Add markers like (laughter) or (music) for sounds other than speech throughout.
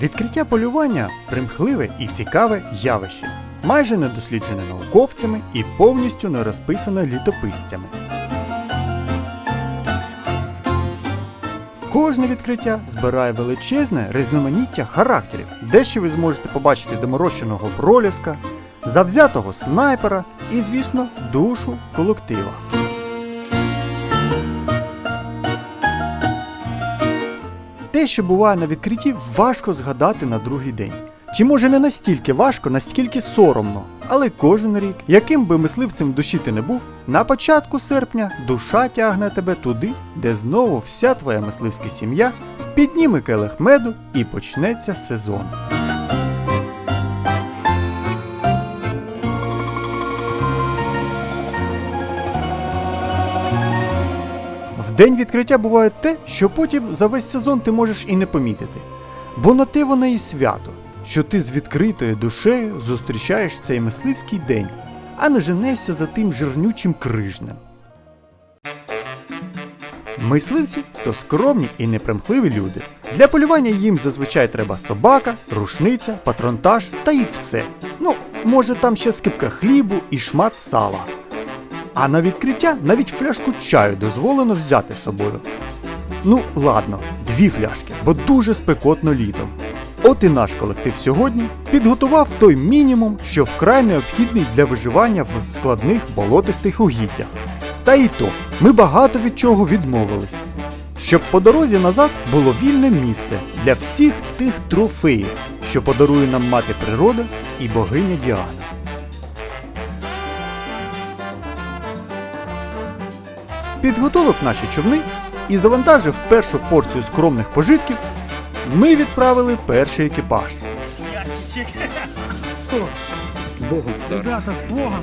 Відкриття полювання примхливе і цікаве явище, майже не досліджене науковцями і повністю не розписане літописцями. Кожне відкриття збирає величезне різноманіття характерів, де ще ви зможете побачити доморощеного проліска, завзятого снайпера і, звісно, душу колектива. Що буває на відкритті, важко згадати на другий день. Чи може не настільки важко, настільки соромно. Але кожен рік, яким би мисливцем душі ти не був, на початку серпня душа тягне тебе туди, де знову вся твоя мисливська сім'я підніме келих меду і почнеться сезон. День відкриття буває те, що потім за весь сезон ти можеш і не помітити. Бо на те воно і свято, що ти з відкритою душею зустрічаєш цей мисливський день, а не женешся за тим жирнючим крижнем. Мисливці то скромні і непримхливі люди. Для полювання їм зазвичай треба собака, рушниця, патронтаж та і все. Ну, може там ще скипка хлібу і шмат сала. А на відкриття навіть фляжку чаю дозволено взяти з собою. Ну, ладно, дві фляшки, бо дуже спекотно літом. От і наш колектив сьогодні підготував той мінімум, що вкрай необхідний для виживання в складних болотистих угіддях. Та і то, ми багато від чого відмовились. Щоб по дорозі назад було вільне місце для всіх тих трофеїв, що подарує нам мати природа і богиня Діана. Підготовив наші човни і завантажив першу порцію скромних пожитків, ми відправили перший екіпаж. Ящичек. З Богом. Ребята, с Богом.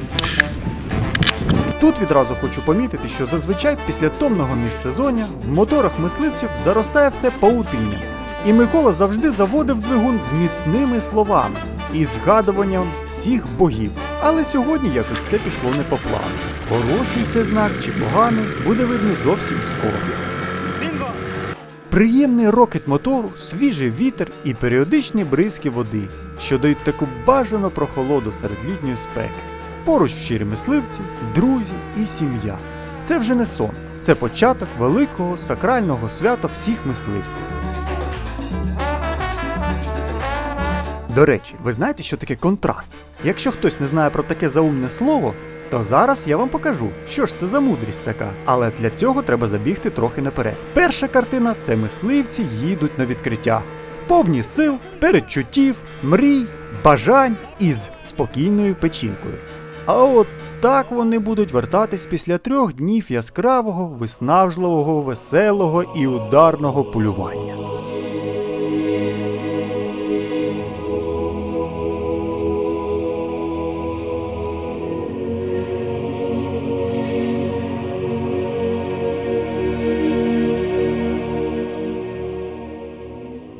Тут відразу хочу помітити, що зазвичай після томного міжсезоння в моторах мисливців заростає все паутинням. І Микола завжди заводив двигун з міцними словами і згадуванням всіх богів. Але сьогодні якось все пішло не по плану. Хороший це знак чи поганий буде видно зовсім скоро. Приємний рокет мотору, свіжий вітер і періодичні бризки води, що дають таку бажану прохолоду серед літньої спеки. Поруч щирі мисливці, друзі і сім'я. Це вже не сон, це початок великого сакрального свята всіх мисливців. До речі, ви знаєте, що таке контраст? Якщо хтось не знає про таке заумне слово, то зараз я вам покажу, що ж це за мудрість така. Але для цього треба забігти трохи наперед. Перша картина це мисливці їдуть на відкриття, повні сил, передчуттів, мрій, бажань із спокійною печінкою. А от так вони будуть вертатись після трьох днів яскравого, виснажливого, веселого і ударного полювання.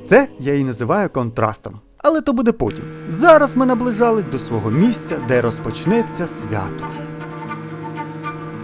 Це я і називаю контрастом. Але то буде потім. Зараз ми наближались до свого місця, де розпочнеться свято.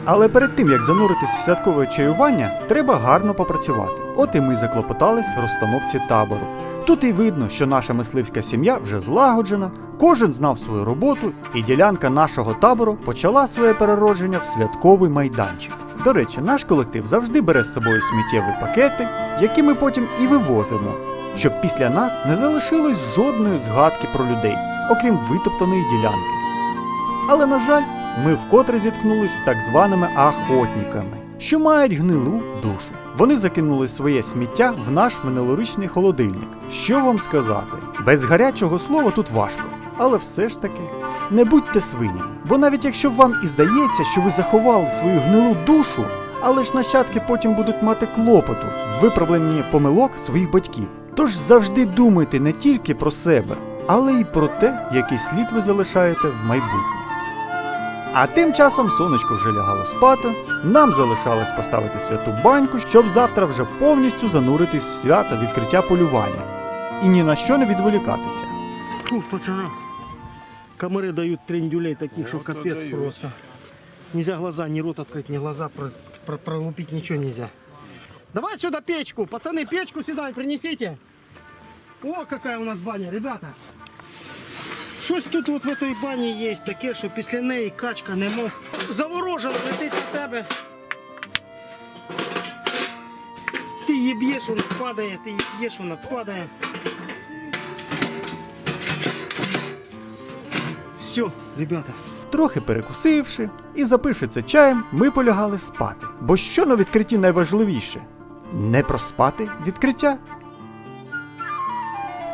Але перед тим як зануритись в святкове чаювання, треба гарно попрацювати. От і ми заклопотались в розстановці табору. Тут і видно, що наша мисливська сім'я вже злагоджена, кожен знав свою роботу, і ділянка нашого табору почала своє переродження в святковий майданчик. До речі, наш колектив завжди бере з собою сміттєві пакети, які ми потім і вивозимо, щоб після нас не залишилось жодної згадки про людей, окрім витоптаної ділянки. Але, на жаль, ми вкотре зіткнулись з так званими охотниками, що мають гнилу душу. Вони закинули своє сміття в наш минулорічний холодильник. Що вам сказати? Без гарячого слова тут важко. Але все ж таки, не будьте свинями. Бо навіть якщо вам і здається, що ви заховали свою гнилу душу, але ж нащадки потім будуть мати клопоту в виправленні помилок своїх батьків. Тож завжди думайте не тільки про себе, але й про те, який слід ви залишаєте в майбутнє. А тим часом сонечко вже лягало спати, нам залишалось поставити святу баньку, щоб завтра вже повністю зануритись в свято відкриття полювання і ні на що не відволікатися. Фу, пацаны. Комары дают трендюлей таких, что капец просто. Нельзя глаза, ни рот открыть, ни глаза про- про- пролупить, ничего нельзя. Давай сюда печку, пацаны, печку сюда принесите. О, какая у нас баня, ребята. Щось тут от в этой бані є таке, що після неї качка не мов. Заворожена летить на тебе. Ти її б'єш, вона падає, ти її б'єш, вона. Все, ребята. Трохи перекусивши і запивши це чаєм, ми полягали спати. Бо що на відкритті найважливіше? Не проспати відкриття.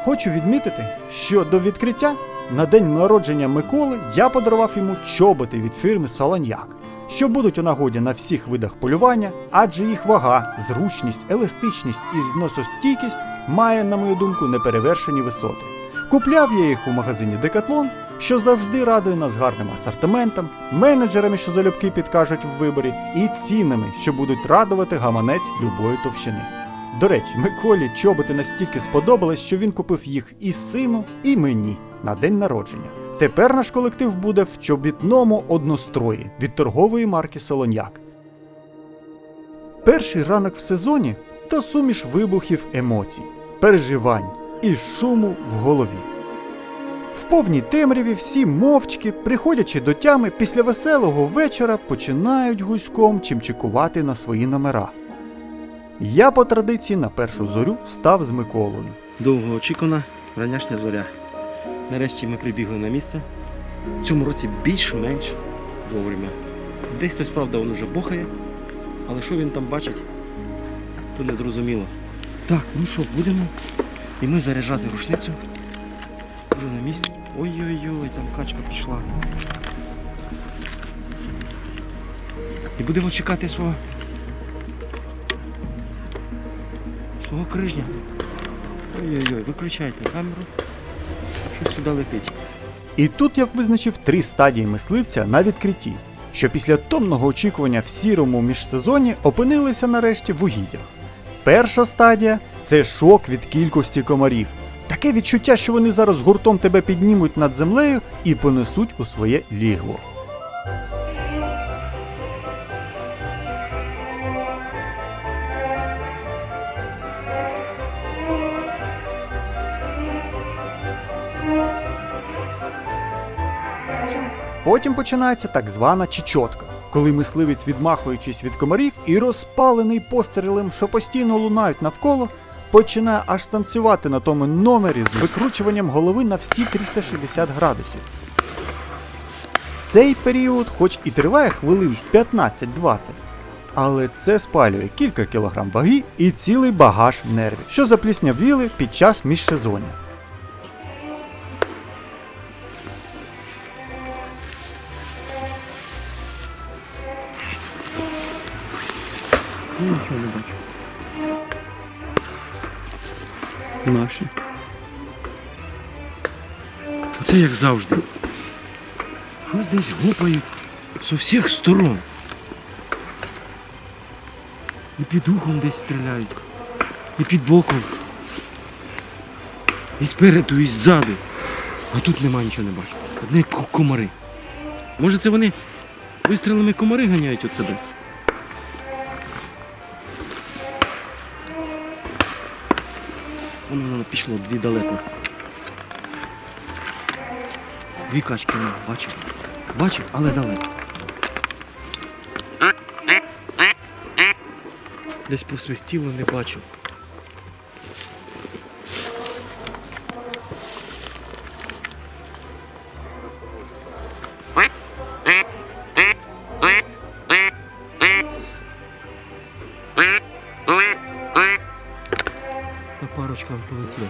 Хочу відмітити, що до відкриття на день народження Миколи я подарував йому чоботи від фірми Солоньяк, що будуть у нагоді на всіх видах полювання, адже їх вага, зручність, еластичність і зносостійкість має, на мою думку, неперевершені висоти. Купляв я їх у магазині Decathlon, що завжди радує нас гарним асортиментом, менеджерами, що залюбки підкажуть в виборі, і цінами, що будуть радувати гаманець любої товщини. До речі, Миколі чоботи настільки сподобались, що він купив їх і сину, і мені на день народження. Тепер наш колектив буде в чобітному однострої від торгової марки Солоньяк. Перший ранок в сезоні то суміш вибухів емоцій, переживань і шуму в голові. В повній темряві всі мовчки, приходячи до тями після веселого вечора, починають гуськом чимчикувати на свої номера. Я по традиції на першу зорю став з Миколою. Довго очікувана ранішня зоря. Нарешті ми прибігли на місце. В цьому році більш-менш вовремя. Десь хтось, правда, він уже бухає, але що він там бачить, то не зрозуміло. Так, ну що, будемо. І ми заряджати рушницю. Вже на місці. Ой-ой-ой, там качка пішла. І будемо чекати свого. Свого крижня. Ой-ой-ой, виключайте камеру. Що сюди летить? І тут я визначив три стадії мисливця на відкритті, що після томного очікування в сірому міжсезоні опинилися нарешті в угіддях. Перша стадія це шок від кількості комарів. Таке відчуття, що вони зараз гуртом тебе піднімуть над землею і понесуть у своє лігво. Потім починається так звана чечотка, коли мисливець, відмахуючись від комарів і розпалений пострілем, що постійно лунають навколо, починає аж танцювати на тому номері з викручуванням голови на всі 360 градусів. Цей період, хоч і триває хвилин 15-20, але це спалює кілька кілограм ваги і цілий багаж нервів, що запліснявіли під час міжсезоння. Оце як завжди. Щось десь гупають з усіх сторон. І під ухом десь стріляють. І під боком. І спереду, і ззаду. А тут нема нічого не бачу. Одні ко- комари. Може це вони вистрілами комари ганяють від себе? Воно пішло дві далеко. Дві качки воно бачив. Бачив, але далеко. Десь просвистіло, не бачу. Та парочка полетіла.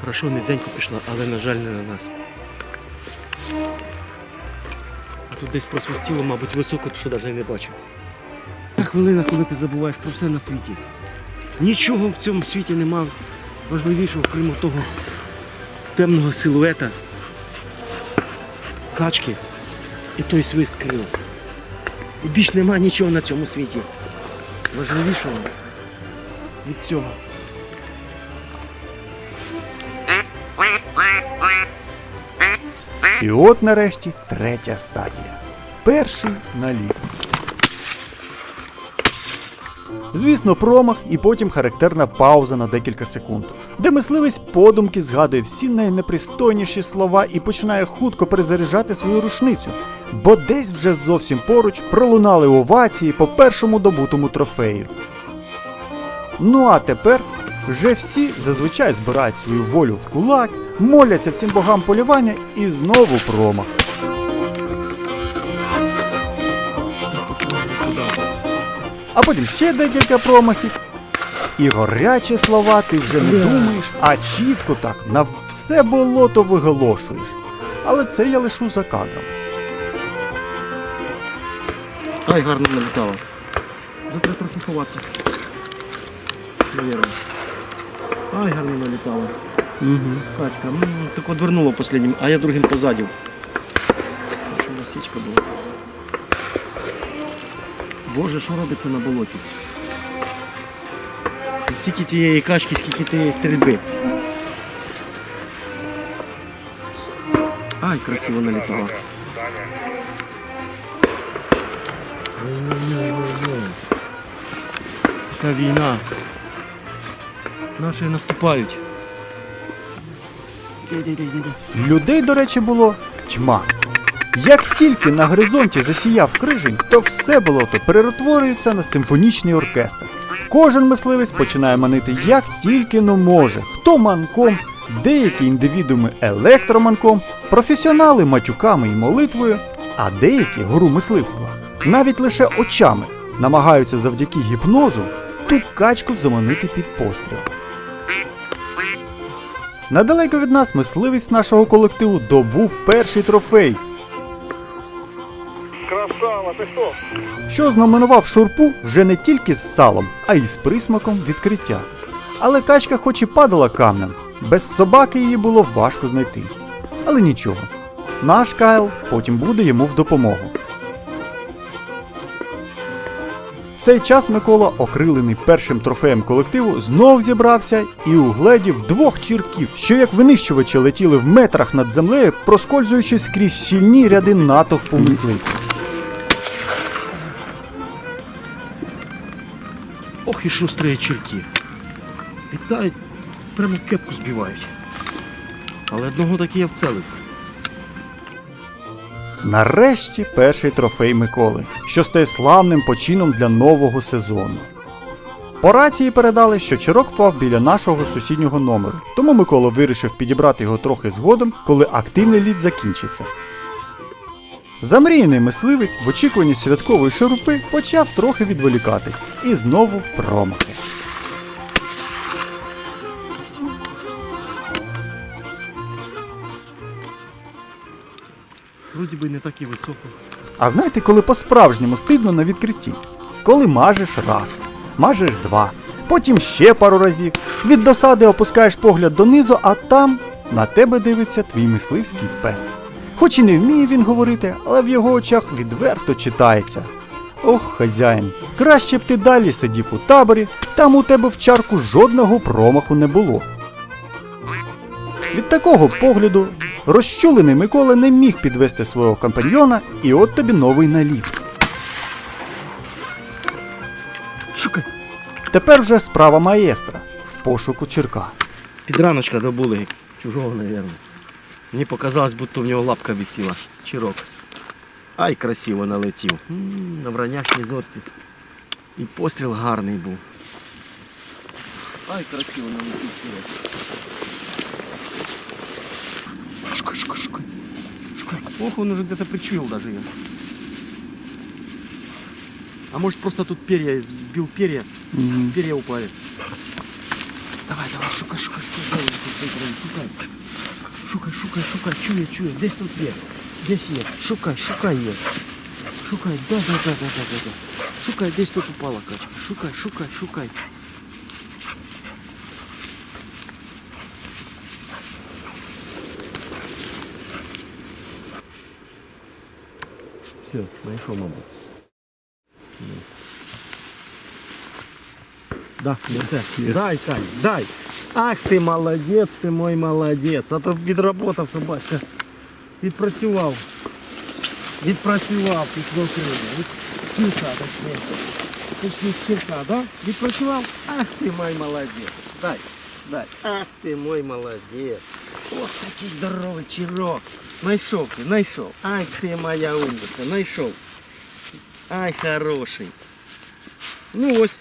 Хорошо, низенько пішла, але, на жаль, не на нас. А тут десь просвистіло, мабуть, високо, що навіть не бачу. Та хвилина, коли ти забуваєш про все на світі. Нічого в цьому світі нема важливішого, крім того темного силуета, качки і той свист крил. І більш нема нічого на цьому світі. Важливішого від цього. І от нарешті третя стадія. Перший наліт. Звісно, промах і потім характерна пауза на декілька секунд, де мисливець подумки згадує всі найнепристойніші слова і починає хутко перезаряджати свою рушницю, бо десь вже зовсім поруч пролунали овації по першому добутому трофею. Ну а тепер вже всі зазвичай збирають свою волю в кулак, моляться всім богам полювання і знову промах. А потім ще декілька промахів. І горячі слова ти вже не думаєш, а чітко так на все болото виголошуєш. Але це я лишу за кадром. Ай, гарно налітало. Завтра трохи ховатися. Навірно. Ай, гарно налітало. Угу. Катька, ну так одвернуло последнім, а я другим позадів. Що насічка була. Боже, що робиться на болоті? Скільки тієї качки, скільки тієї стрільби. Ай, красиво налітало. Така війна. Наші наступають. Людей, до речі, було тьма. Як тільки на горизонті засіяв крижень, то все болото перетворюється на симфонічний оркестр. Кожен мисливець починає манити як тільки но може. Хто манком, деякі індивідуми електроманком, професіонали матюками і молитвою, а деякі гуру мисливства навіть лише очами намагаються завдяки гіпнозу ту качку заманити під постріл. Недалеко від нас мисливець нашого колективу добув перший трофей, Красава, ти що? що знаменував шурпу вже не тільки з салом, а й з присмаком відкриття. Але качка хоч і падала камнем, без собаки її було важко знайти. Але нічого. Наш Кайл потім буде йому в допомогу. В цей час Микола, окрилений першим трофеєм колективу, знов зібрався і угледів двох чірків, що як винищувачі летіли в метрах над землею, проскользуючи скрізь щільні ряди натовпу мисливців. Ох і шустрі черті. Літають, прямо кепку збивають. Але одного таки я вцелив. Нарешті перший трофей Миколи, що стає славним почином для нового сезону. По рації передали, що чирок впав біля нашого сусіднього номеру, тому Микола вирішив підібрати його трохи згодом, коли активний лід закінчиться. Замріяний мисливець в очікуванні святкової шурупи почав трохи відволікатись і знову промахи. Вроді би не так і високо. А знаєте, коли по-справжньому стидно на відкритті? Коли мажеш раз, мажеш два, потім ще пару разів. Від досади опускаєш погляд донизу, а там на тебе дивиться твій мисливський пес. Хоч і не вміє він говорити, але в його очах відверто читається. Ох, хазяїн, краще б ти далі сидів у таборі, там у тебе в чарку жодного промаху не було. Від такого погляду розчулений Микола не міг підвести свого компаньйона, і от тобі новий наліт. Шукай. Тепер вже справа маєстра в пошуку черка. Підраночка добули. Чужого, мабуть. Мені показалось, будто в нього лапка висіла. Чирок. Ай, красиво налетів. М, На вранячній зорці. І постріл гарний був. Ай, красиво налетів чирок. Шукай, шукай, шукай. Шукай. Ох, он уже где-то причуял даже ее. А может просто тут перья, сбил перья, перья упали. Давай, давай, шукай, шукай, шукай, давай, шукай, шукай. Шукай, шукай, шукай, чує, чує, десь тут є. Десь є. Шукай, шукай є. Шукай, да, да, да, да, да, да, да. Шукай, десь тут упала качка. Шукай, шукай, шукай. Все, знайшов, мабуть. Да, да, дай, Кай, дай. Ах ти молодець, ти мой молодець. А то відработав собачка. Відпрацював. Відпрацював, підконтрольно. Від... Тихо, точніше. Точніше, черка, да? Відпрацював? Ах ти мой молодець. Дай, дай. Ах ти мой молодець. Ох, який здоровий чирок. Найшов ти, найшов. Ай ти моя умниця, найшов. Ай, хороший. Ну ось,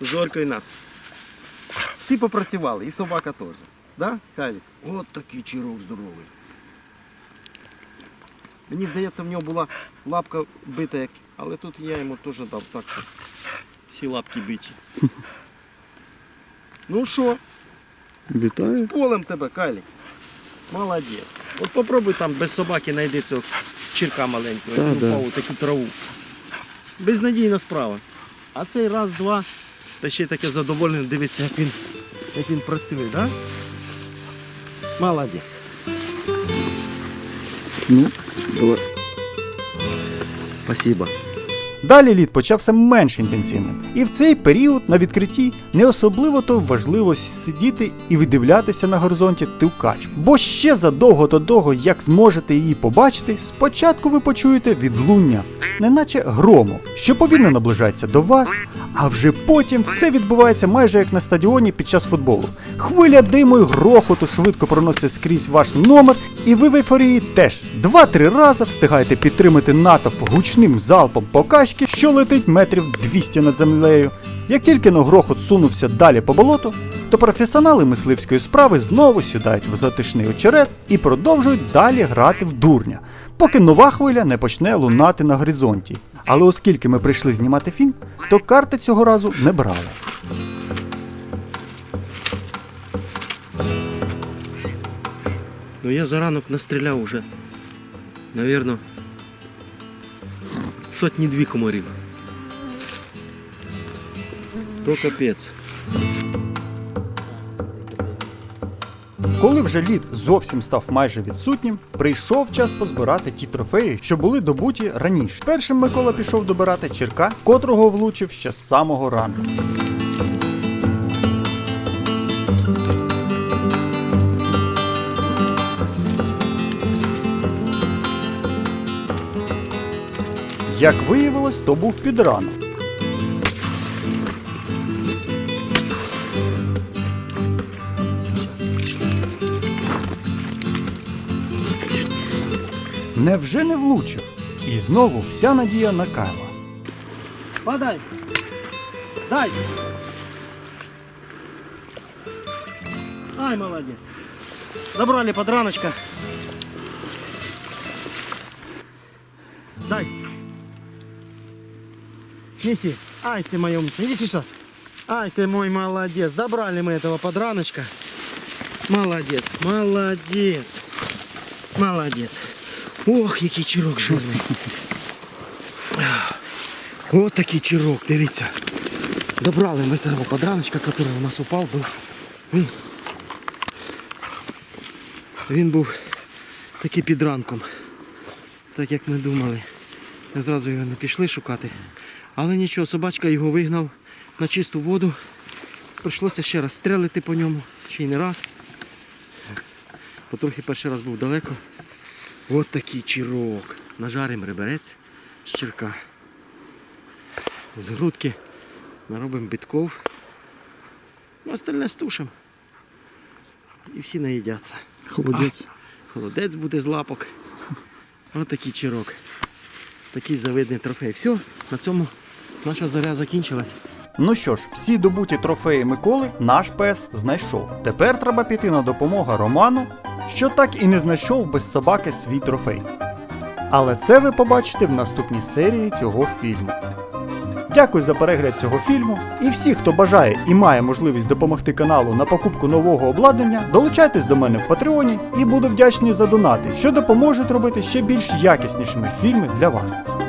зорко і нас. Всі попрацювали, і собака теж. Да, Калік? От такий чирок здоровий. Мені здається, в нього була лапка бита, як... але тут я йому теж дав так, що всі лапки биті. (laughs) Ну що, з Вітаю. полем тебе, Калік. Молодець. От попробуй там без собаки знайди цього чирка маленького, да. упав таку траву. Безнадійна справа. А цей раз, два, та ще й таке задоволений дивиться, як він, як він працює, так? Да? Молодець. Ну, давай. Спасибо. Далі лід почався менш інтенсивним, і в цей період на відкритті не особливо то важливо сидіти і видивлятися на горизонті качку. Бо ще задовго до того, як зможете її побачити, спочатку ви почуєте відлуння, неначе грому, що повільно наближається до вас, а вже потім все відбувається майже як на стадіоні під час футболу. Хвиля диму і грохоту швидко проноситься скрізь ваш номер, і ви в ейфорії теж два-три рази встигаєте підтримати натовп гучним залпом по качки, що летить метрів 200 над землею. Як тільки но грохот сунувся далі по болоту, то професіонали мисливської справи знову сідають в затишний очерет і продовжують далі грати в дурня, поки нова хвиля не почне лунати на горизонті. Але оскільки ми прийшли знімати фільм, то карти цього разу не брали. Ну я за ранок настріляв уже, навірно, сотні дві комарів. То капець. Коли вже лід зовсім став майже відсутнім, прийшов час позбирати ті трофеї, що були добуті раніше. Першим Микола пішов добирати черка, котрого влучив ще з самого ранку. Як виявилось, то був підранок. Невже не влучив? І знову вся надія на Кайла. Подай. Дай. Ай, молодец. Забрали подраночка. Дай. Неси. Ай, ты моем. Иди сюда. Ай, ты мой молодец. Добрали мы этого подраночка. Молодец, молодец. Молодец. Ох, який чирок жирний. От такий чирок, дивіться. Добрали ми того подраночка, який у нас упав був. Він, він був такий під ранком. Так як ми думали. Ми зразу його не пішли шукати. Але нічого, собачка його вигнав на чисту воду. Прийшлося ще раз стрелити по ньому, ще й не раз. Потрохи перший раз був далеко. От такий чирок. Нажарим реберець з черка. З грудки наробимо бітков. Ну, остальне стушимо. І всі наїдяться. Холодець. Холодець буде з лапок. Ось такий чирок. Такий завидний трофей. Все, на цьому наша заря закінчилась. Ну що ж, всі добуті трофеї Миколи наш пес знайшов. Тепер треба піти на допомогу Роману, що так і не знайшов без собаки свій трофей. Але це ви побачите в наступній серії цього фільму. Дякую за перегляд цього фільму. І всі, хто бажає і має можливість допомогти каналу на покупку нового обладнання, долучайтесь до мене в Патреоні і буду вдячний за донати, що допоможуть робити ще більш якіснішими фільми для вас.